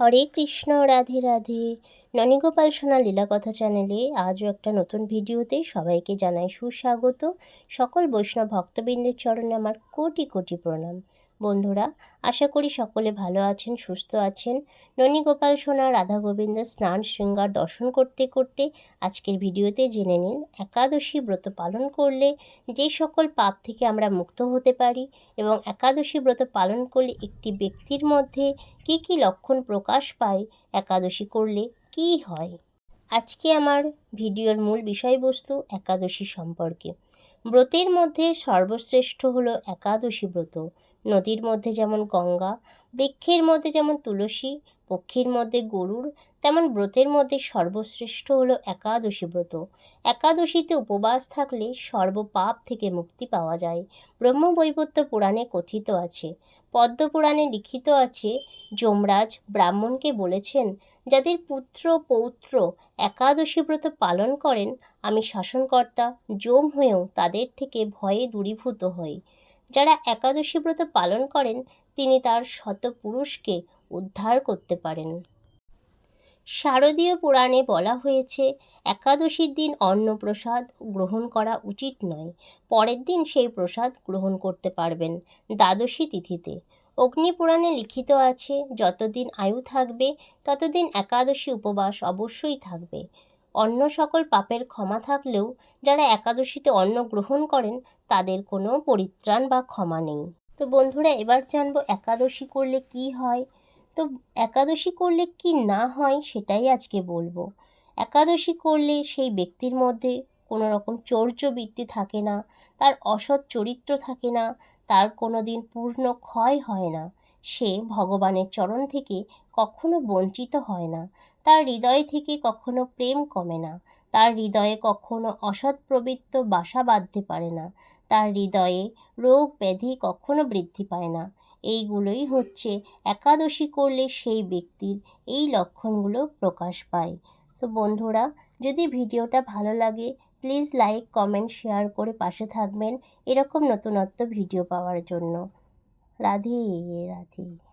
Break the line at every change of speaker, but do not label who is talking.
হরে কৃষ্ণ রাধে রাধে। ননীগোপাল সোনা লীলাকথা চ্যানেলে আজও একটা নতুন ভিডিওতে সবাইকে জানাই সুস্বাগত। সকল বৈষ্ণব ভক্তবৃন্দের চরণে আমার কোটি কোটি প্রণাম। বন্ধুরা, আশা করি সকলে ভালো আছেন, সুস্থ আছেন। ননীগোপাল সোনা, রাধা গোবিন্দ স্নান, শৃঙ্গার দর্শন করতে করতে আজকের ভিডিওতে জেনে নিন, একাদশী ব্রত পালন করলে যে সকল পাপ থেকে আমরা মুক্ত হতে পারি এবং একাদশী ব্রত পালন করলে একটি ব্যক্তির মধ্যে কি কি লক্ষণ প্রকাশ পায়, একাদশী করলে কি হয়? আজকে আমার ভিডিওর মূল বিষয়বস্তু একাদশী সম্পর্কে। ব্রতের মধ্যে সর্বশ্রেষ্ঠ হলো একাদশী ব্রত। নদীর মধ্যে যেমন গঙ্গা, বৃক্ষের মধ্যে যেমন তুলসী, পক্ষীর মধ্যে গরুর তেমন ব্রতের মধ্যে সর্বশ্রেষ্ঠ হলো একাদশী ব্রত। একাদশীতে উপবাস থাকলে সর্বপাপ থেকে মুক্তি পাওয়া যায়। ব্রহ্মবৈবত্য পুরাণে কথিত আছে, পদ্মপুরাণে লিখিত আছে, যমরাজ ব্রাহ্মণকে বলেছেন, যাদের পুত্র পৌত্র একাদশী ব্রত পালন করেন, আমি শাসনকর্তা, যম হয়েও তাদের থেকে ভয়ে দূরীভূত হই। যারা একাদশী ব্রত পালন করেন, তিনি তার শত পুরুষকে উদ্ধার করতে পারেন। শারদীয় পুরাণে বলা হয়েছে, একাদশীর দিন অন্নপ্রসাদ গ্রহণ করা উচিত নয়। পরের দিন সেই প্রসাদ গ্রহণ করতে পারবেন দ্বাদশী তিথিতে। অগ্নিপুরাণে লিখিত আছে, যতদিন আয়ু থাকবে, ততদিন একাদশী উপবাস অবশ্যই থাকবে। অন্য সকল পাপের ক্ষমা থাকলেও যারা একাদশীতে অন্ন গ্রহণ করেন, তাদের কোনো পরিত্রাণ বা ক্ষমা নেই। তো বন্ধুরা, এবার জানব একাদশী করলে কি হয়? তো একাদশী করলে কি না হয় সেটাই আজকে বলব। একাদশী করলে সেই ব্যক্তির মধ্যে কোনো রকম চৌর্যবৃত্তি থাকে না, তার অসৎ চরিত্র থাকে না, তার কোনো দিন পূর্ণ ক্ষয় হয় না। সে ভগবানের চরণ থেকে কখনো বঞ্চিত হয় না। তার হৃদয় থেকে কখনো প্রেম কমে না। তার হৃদয়ে কখনো অসৎ প্রবৃত্ত বাসা বাঁধতে পারে না। তার হৃদয়ে রোগ ব্যাধি কখনো বৃদ্ধি পায় না। এইগুলোই হচ্ছে একাদশী করলে সেই ব্যক্তির এই লক্ষণগুলো প্রকাশ পায়। তো বন্ধুরা, যদি ভিডিওটা ভালো লাগে প্লিজ লাইক কমেন্ট শেয়ার করে পাশে থাকবেন। এরকম নতুনত্ব ভিডিও পাওয়ার জন্য। রাধে রাধে।